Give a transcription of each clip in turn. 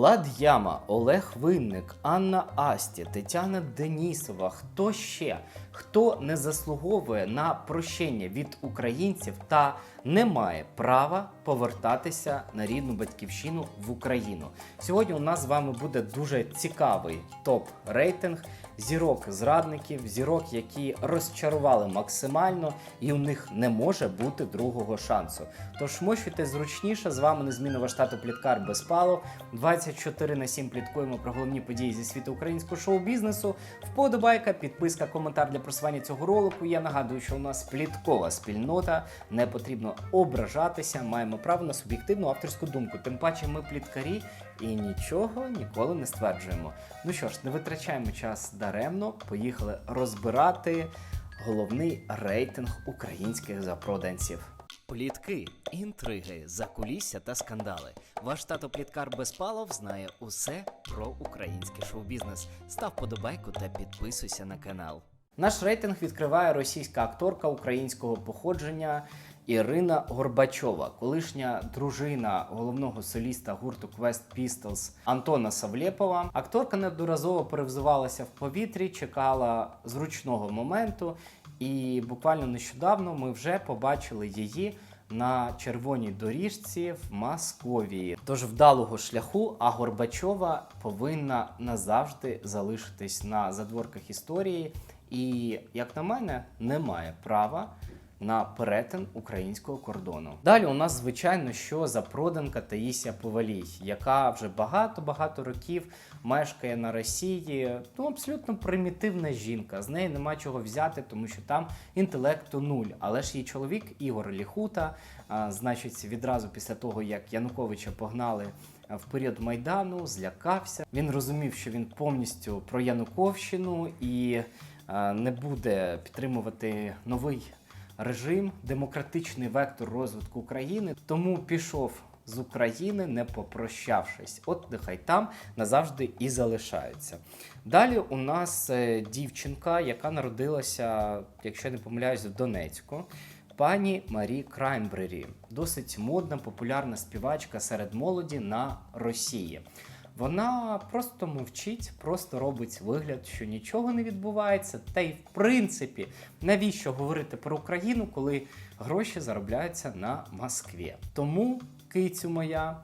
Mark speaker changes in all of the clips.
Speaker 1: Влад Яма, Олег Винник, Анна Асті, Тетяна Денісова. Хто ще? Хто не заслуговує на прощення від українців та не має права повертатися на рідну батьківщину в Україну? Сьогодні у нас з вами буде дуже цікавий топ-рейтинг зірок зрадників, зірок, які розчарували максимально, і у них не може бути другого шансу. Тож мощуйте зручніше. З вами незмінно ваш тато Пліткар Безпалов. 24 на 7 пліткуємо про головні події зі світу українського шоу-бізнесу. Вподобайка, підписка, коментар для просування цього ролику. Я нагадую, що у нас пліткова спільнота. Не потрібно ображатися. Маємо право на суб'єктивну авторську думку. Тим паче ми пліткарі і нічого ніколи не стверджуємо. Ну що ж, не витрачаємо час даремно. Поїхали розбирати головний рейтинг українських запроданців. Плітки, інтриги, закулісся та скандали. Ваш тато Пліткар Безпалов знає усе про український шоу-бізнес. Став подобайку та підписуйся на канал. Наш рейтинг відкриває російська акторка українського походження Ірина Горбачова, колишня дружина головного соліста гурту Quest Pistols Антона Савлєпова. Акторка неодноразово перевзувалася в повітрі, чекала зручного моменту, і буквально нещодавно ми вже побачили її. На червоній доріжці в Московії. Тож вдалого шляху, а Горбачова повинна назавжди залишитись на задворках історії, і, як на мене, не має права на перетин українського кордону. Далі у нас, звичайно, що запроданка Таїсія Повалій, яка вже багато-багато років мешкає на Росії. Ну, абсолютно примітивна жінка. З неї нема чого взяти, тому що там інтелекту нуль. Але ж її чоловік Ігор Ліхута, а, значить, відразу після того, як Януковича погнали. В період майдану злякався. Він розумів, що він повністю про Януковщину і не буде підтримувати новий режим, демократичний вектор розвитку України. Тому пішов з України, не попрощавшись. От нехай там назавжди і залишаються. Далі у нас е, дівчинка, яка народилася, якщо не помиляюсь, в Донецьку. Пані Марі Краймбрері, досить модна, популярна співачка серед молоді на Росії. Вона просто мовчить, просто робить вигляд, що нічого не відбувається. Та й в принципі, навіщо говорити про Україну, коли гроші заробляються на Москві? Тому, кицю моя,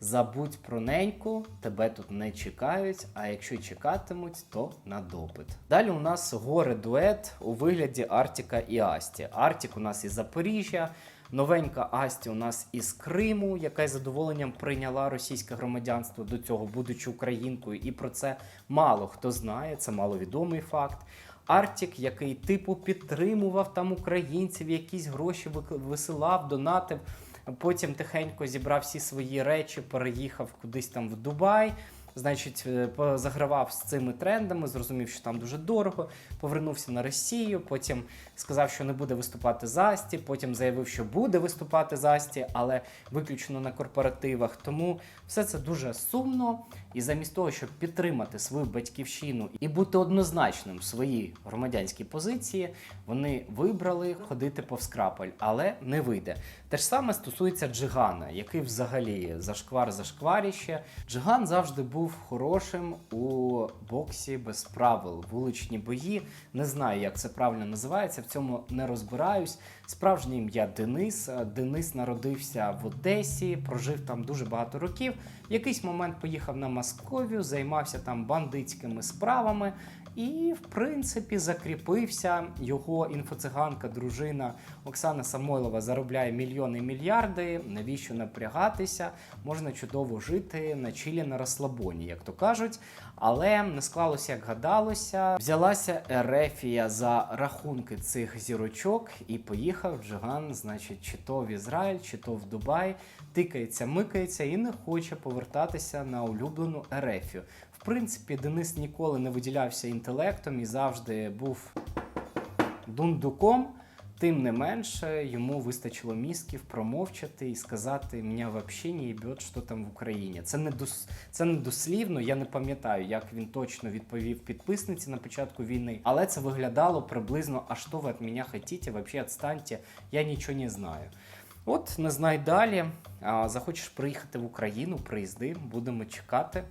Speaker 1: забудь про неньку, тебе тут не чекають. А якщо чекатимуть, то на допит. Далі у нас горе дует у вигляді Артіка і Асті. Артік у нас із Запоріжжя. Новенька Асті у нас із Криму, яка із задоволенням прийняла російське громадянство до цього, будучи українкою, і про це мало хто знає, це маловідомий факт. Артік, який типу підтримував там українців, якісь гроші висилав, донатив. Потім тихенько зібрав всі свої речі, переїхав кудись там в Дубай. Значить, е, загравав з цими трендами, зрозумів, що там дуже дорого. Повернувся на Росію. Потім сказав, що не буде виступати з Асті. Потім заявив, що буде виступати з Асті, але виключно на корпоративах. Тому все це дуже сумно. І замість того, щоб підтримати свою батьківщину і бути однозначним в своїй громадянській позиції, вони вибрали ходити повз крапель, але не вийде. Те ж саме стосується Джигана, який взагалі зашквар зашкваріще. Джиган завжди був хорошим у боксі без правил, вуличні бої. Не знаю, як це правильно називається. В цьому не розбираюсь. Справжнє ім'я Денис. Е, Денис народився в Одесі, прожив там дуже багато років. В якийсь момент поїхав на Московію, займався там бандитськими справами. І, в принципі, закріпився його інфоциганка, дружина Оксана Самойлова заробляє мільйони і мільярди. Навіщо напрягатися? Можна чудово жити на чилі на розслабоні, як то кажуть. Але не склалося, як гадалося. Взялася Ерефія за рахунки цих зірочок і поїхав Джиган, значить, чи то в Ізраїль, чи то в Дубай. Тикається, микається і не хоче повертатися на улюблену Ерефію. Принципі, Денис ніколи не виділявся інтелектом і завжди був дундуком. Тим не менше, йому вистачило мізків промовчати і сказати, мене взагалі не їбет, що там в Україні. Це не дос... це не дослівно. Я не пам'ятаю, як він точно відповів підписниці на початку війни, але це виглядало приблизно, а що ви від мене хотіте, взагалі відстаньте, я нічого не знаю. От, не знай далі. Захочеш приїхати в Україну, приїзди, будемо чекати.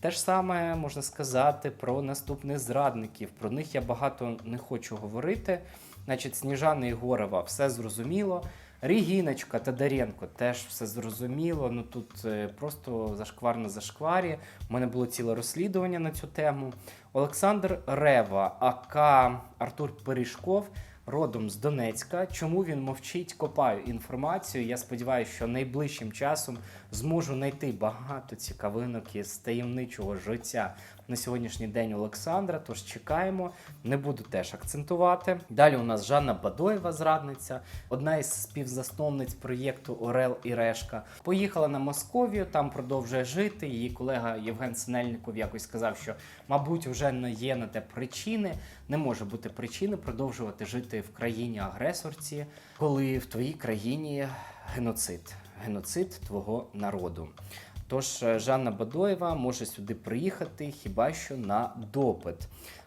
Speaker 1: Те ж саме можна сказати про наступних зрадників. Про них я багато не хочу говорити. Значить, Сніжана Ігорова, все зрозуміло. Регіночка Тодоренко теж все зрозуміло. Ну тут е, просто зашквар на зашкварі. У мене було ціле розслідування на цю тему. Олександр Рева, АК Артур Пиріжков, родом з Донецька. Чому він мовчить? Копаю інформацію. Я сподіваюся, що найближчим часом зможу знайти багато цікавинок із таємничого життя на сьогоднішній день Олександра. Тож чекаємо, не буду теж акцентувати. Далі у нас Жанна Бадоєва, зрадниця, одна із співзасновниць проєкту Орел і Решка. Поїхала на Московію, там продовжує жити. Її колега Євген Синельников якось сказав, що, мабуть, вже не є на те причини. Не може бути причини продовжувати жити в країні агресорці, коли в твоїй країні геноцид, геноцид твого народу. Тож е, Жанна Бадоєва може сюди приїхати хіба що на допит.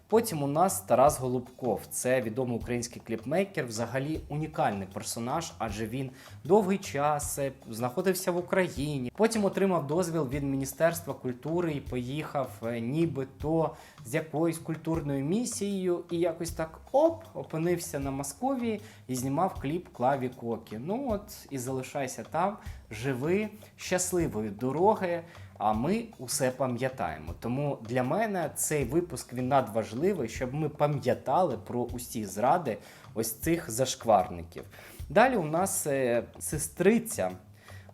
Speaker 1: Потім у нас Тарас Голубков, це відомий український кліпмейкер, взагалі унікальний персонаж, адже він довгий час е, знаходився в Україні. Потім отримав дозвіл від Міністерства культури і поїхав е, нібито з якоюсь культурною місією, і якось так оп, опинився на Московії і знімав кліп Клаві Кокі. Ну от і залишайся там, живи, щасливої дороги. А ми усе пам'ятаємо. Тому для мене цей випуск він надважливий, щоб ми пам'ятали про усі зради ось цих зашкварників. Далі у нас е, сестриця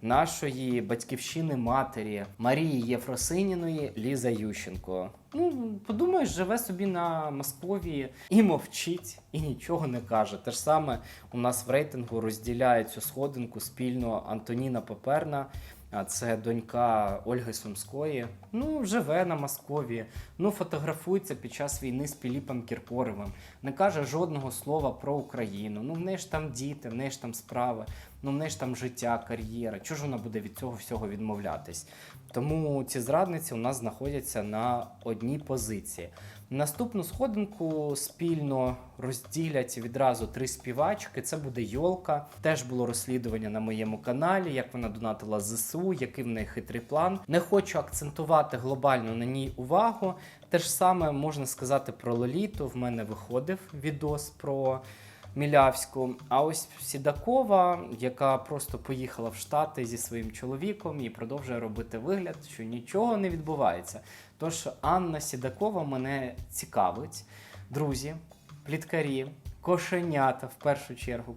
Speaker 1: нашої батьківщини матері Марії Єфросиніної Ліза Ющенко. Ну, подумаєш, живе собі на Московії і мовчить, і нічого не каже. Те ж саме у нас в рейтингу розділяє цю сходинку спільно Антоніна Поперна. А це донька Ольги Сумської. Ну, живе на Московії, ну фотографується під час війни з Піліпом Кіркоровим. Не каже жодного слова про Україну. Ну, в неї ж там діти, в неї ж там справи, ну в неї ж там життя, кар'єра. Чого ж вона буде від цього всього відмовлятись? Тому ці зрадниці у нас знаходяться на одній позиції. Наступну сходинку спільно розділять відразу три співачки. Це буде Йолка. Теж було розслідування на моєму каналі, як вона донатила ЗСУ, який в неї хитрий план. Не хочу акцентувати глобально на ній увагу. Те ж саме можна сказати про Лоліту. В мене виходив відос про. Мілявську, а ось Сідакова, яка просто поїхала в Штати зі своїм чоловіком і продовжує робити вигляд, що нічого не відбувається. Тож Анна Сідакова мене цікавить. Друзі, пліткарі, кошенята в першу чергу.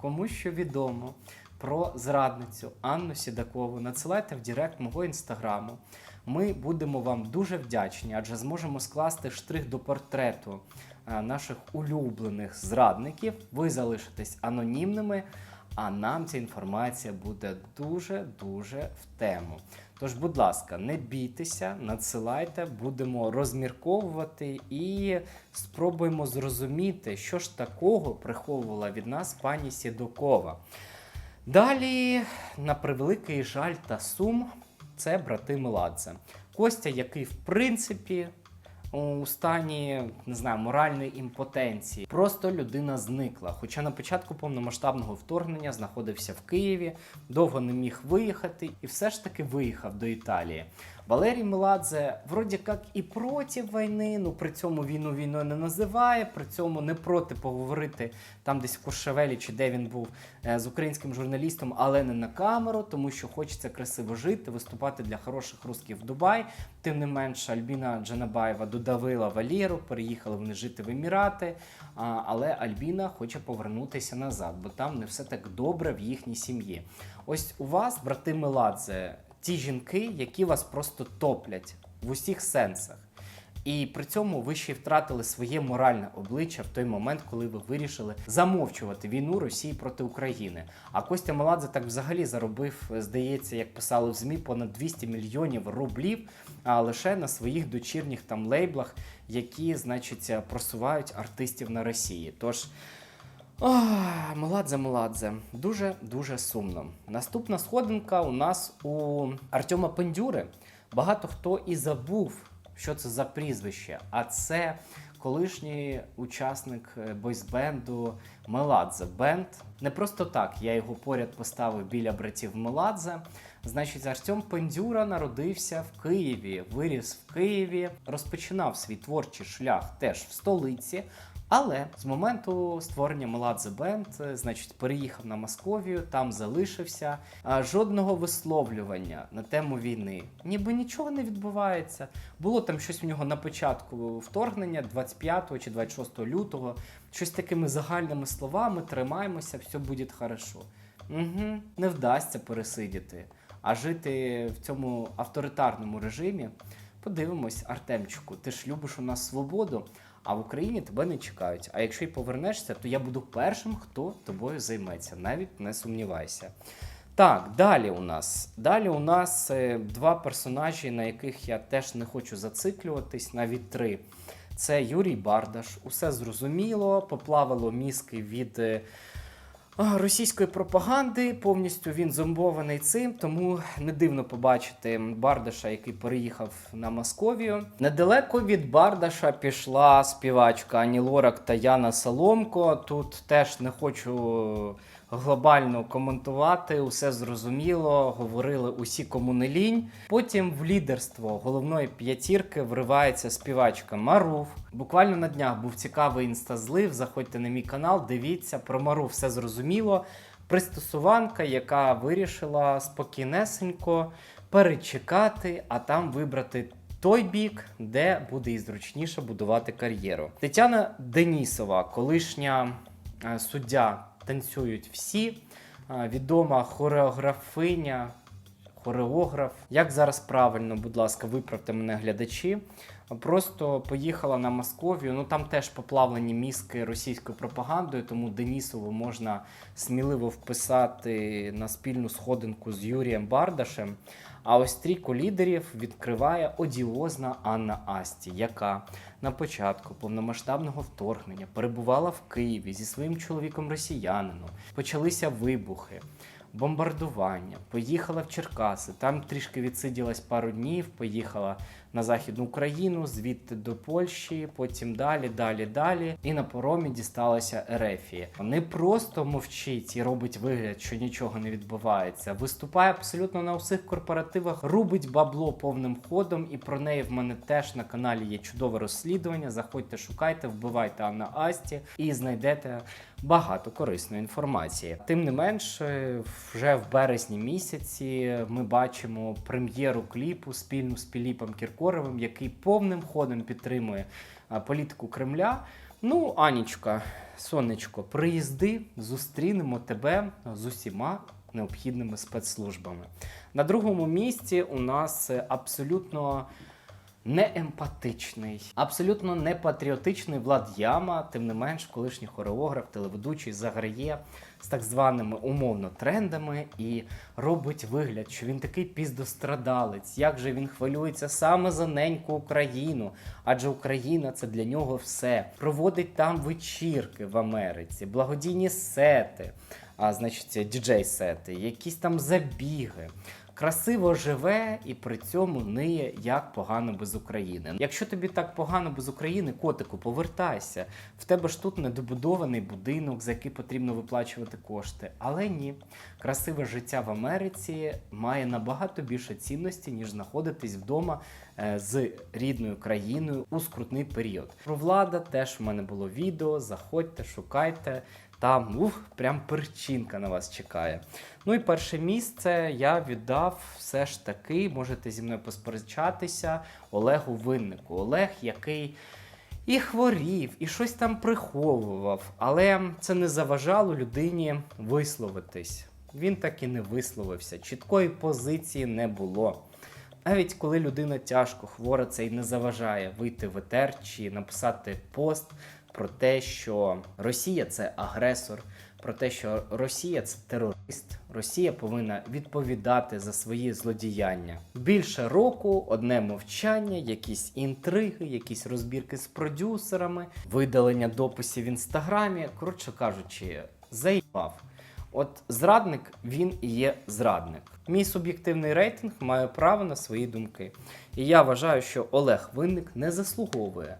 Speaker 1: Кому що відомо про зрадницю Анну Сідакову, надсилайте в Директ мого інстаграму. Ми будемо вам дуже вдячні, адже зможемо скласти штрих до портрету е, наших улюблених зрадників. Ви залишитесь анонімними, а нам ця інформація буде дуже-дуже в тему. Тож, будь ласка, не бійтеся, надсилайте, будемо розмірковувати і спробуємо зрозуміти, що ж такого приховувала від нас пані Сідокова. Далі, на превеликий жаль та сум, це брати Меладзе. Костя, який, в принципі, у стані не знаю, моральної імпотенції. Просто людина зникла. Хоча на початку повномасштабного вторгнення знаходився в Києві, довго не міг виїхати і все ж таки виїхав до Італії. Валерій Меладзе вроді як і проти війни, ну при цьому війну війною не називає, при цьому не проти поговорити там десь в Куршевелі чи де він був е, з українським журналістом, але не на камеру, тому що хочеться красиво жити, виступати для хороших русських в Дубай. Тим не менше, Альбіна Джанабаєва додавила Валєру, переїхали вони жити в Емірати. Але Альбіна хоче повернутися назад, бо там не все так добре в їхній сім'ї. Ось у вас, брати Меладзе, ті жінки, які вас просто топлять в усіх сенсах. І при цьому ви ще й втратили своє моральне обличчя в той момент, коли ви вирішили замовчувати війну Росії проти України. А Костя Маладзе так взагалі заробив, здається, як писали в ЗМІ, понад 200 мільйонів рублів а лише на своїх дочірніх там лейблах, які, значить, просувають артистів на Росії. Тож. Ах, Меладзе, Меладзе, дуже дуже сумно. Наступна сходинка у нас у Артема Пендюри. Багато хто і забув, що це за прізвище. А це колишній учасник е, бойсбенду Меладзе Бенд. Не просто так я його поряд поставив біля братів Меладзе. Значить, Артем Пендюра народився в Києві, виріс в Києві, розпочинав свій творчий шлях теж в столиці. Але з моменту створення Меладзе Бенд, е, значить, переїхав на Московію, там залишився. Жодного висловлювання на тему війни. Ніби нічого не відбувається. Було там щось в нього на початку вторгнення, 25 чи 26 лютого, щось такими загальними словами: тримаємося, все буде хорошо. Угу, не вдасться пересидіти. А жити в цьому авторитарному режимі. Подивимось, Артемчику, ти ж любиш у нас свободу, а в Україні тебе не чекають. А якщо й повернешся, то я буду першим, хто тобою займеться. Навіть не сумнівайся. Так, далі у нас. Далі у нас е, два персонажі, на яких я теж не хочу зациклюватись, навіть три. Це Юрій Бардаш. Усе зрозуміло, поплавило мізки від. е, Російської пропаганди повністю він зомбований цим, тому не дивно побачити Бардаша, який переїхав на Московію. Недалеко від Бардаша пішла співачка Ані Лорак та Яна Соломко. Тут теж не хочу глобально коментувати, усе зрозуміло. Говорили усі кому не лінь. Потім в лідерство головної п'ятірки вривається співачка Марув. Буквально на днях був цікавий інстазлив. Заходьте на мій канал, дивіться про Мару, все зрозуміло. Пристосуванка, яка вирішила спокійнесенько перечекати, а там вибрати той бік, де буде і зручніше будувати кар'єру. Тетяна Денісова, колишня е, суддя танцюють всі, відома хореографиня. Хореограф, як зараз правильно, будь ласка, виправте мене глядачі. Просто поїхала на Московію. Ну там теж поплавлені мізки російською пропагандою, тому Денісову можна сміливо вписати на спільну сходинку з Юрієм Бардашем. А ось трійку лідерів відкриває одіозна Анна Асті, яка на початку повномасштабного вторгнення перебувала в Києві зі своїм чоловіком росіянином. Почалися вибухи. Бомбардування, поїхала в Черкаси, там трішки відсиділась пару днів, поїхала на Західну Україну, звідти до Польщі, потім далі, далі, далі. І на поромі дісталася Ерефії. Не просто мовчить і робить вигляд, що нічого не відбувається. Виступає абсолютно на усіх корпоративах, рубить бабло повним ходом, і про неї в мене теж на каналі є чудове розслідування. Заходьте, шукайте, вбивайте Анна Асті і знайдете багато корисної інформації. Тим не менш, вже в березні місяці ми бачимо прем'єру кліпу спільну з Піліпом Кіркоровим, який повним ходом підтримує політику Кремля. Ну, Анічка, сонечко, приїзди, зустрінемо тебе з усіма необхідними спецслужбами. На другому місці у нас абсолютно не емпатичний, абсолютно не патріотичний Влад Яма, тим не менш, колишній хореограф, телеведучий заграє з так званими умовно трендами і робить вигляд, що він такий піздострадалець. Як же він хвилюється саме за неньку Україну? Адже Україна це для нього все. Проводить там вечірки в Америці, благодійні сети, а значить, діджей-сети, якісь там забіги красиво живе і при цьому ниє як погано без України. Якщо тобі так погано без України, котику, повертайся. В тебе ж тут недобудований будинок, за який потрібно виплачувати кошти. Але ні, красиве життя в Америці має набагато більше цінності, ніж знаходитись вдома з рідною країною у скрутний період. Про влада теж в мене було відео. Заходьте, шукайте. Там ух, прям перчинка на вас чекає. Ну і перше місце я віддав все ж таки, можете зі мною посперечатися, Олегу Виннику. Олег, який і хворів, і щось там приховував, але це не заважало людині висловитись. Він так і не висловився, чіткої позиції не було. Навіть коли людина тяжко хвора, це й не заважає вийти в етер чи написати пост про те, що Росія це агресор, про те, що Росія це терорист, Росія повинна відповідати за свої злодіяння. Більше року одне мовчання, якісь інтриги, якісь розбірки з продюсерами, видалення дописів в інстаграмі. Коротше кажучи, заїбав. От зрадник він і є зрадник. Мій суб'єктивний рейтинг має право на свої думки. І я вважаю, що Олег Винник не заслуговує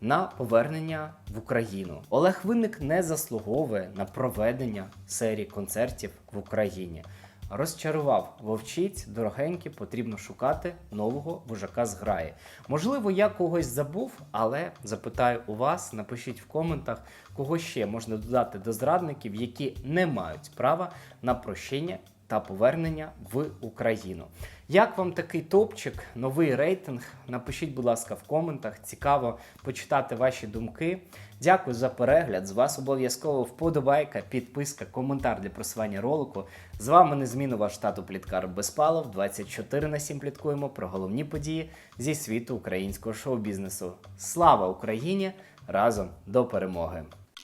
Speaker 1: на повернення в Україну. Олег Винник не заслуговує на проведення серії концертів в Україні. Розчарував вовчиць, дорогенькі, потрібно шукати нового вожака з граї. Можливо, я когось забув, але запитаю у вас, напишіть в коментах, кого ще можна додати до зрадників, які не мають права на прощення та повернення в Україну. Як вам такий топчик, новий рейтинг? Напишіть, будь ласка, в коментах. Цікаво почитати ваші думки. Дякую за перегляд. З вас обов'язково вподобайка, підписка, коментар для просування ролику. З вами незмінно ваш тату Пліткар Безпалов. 24 на 7 пліткуємо про головні події зі світу українського шоу-бізнесу. Слава Україні! Разом до перемоги!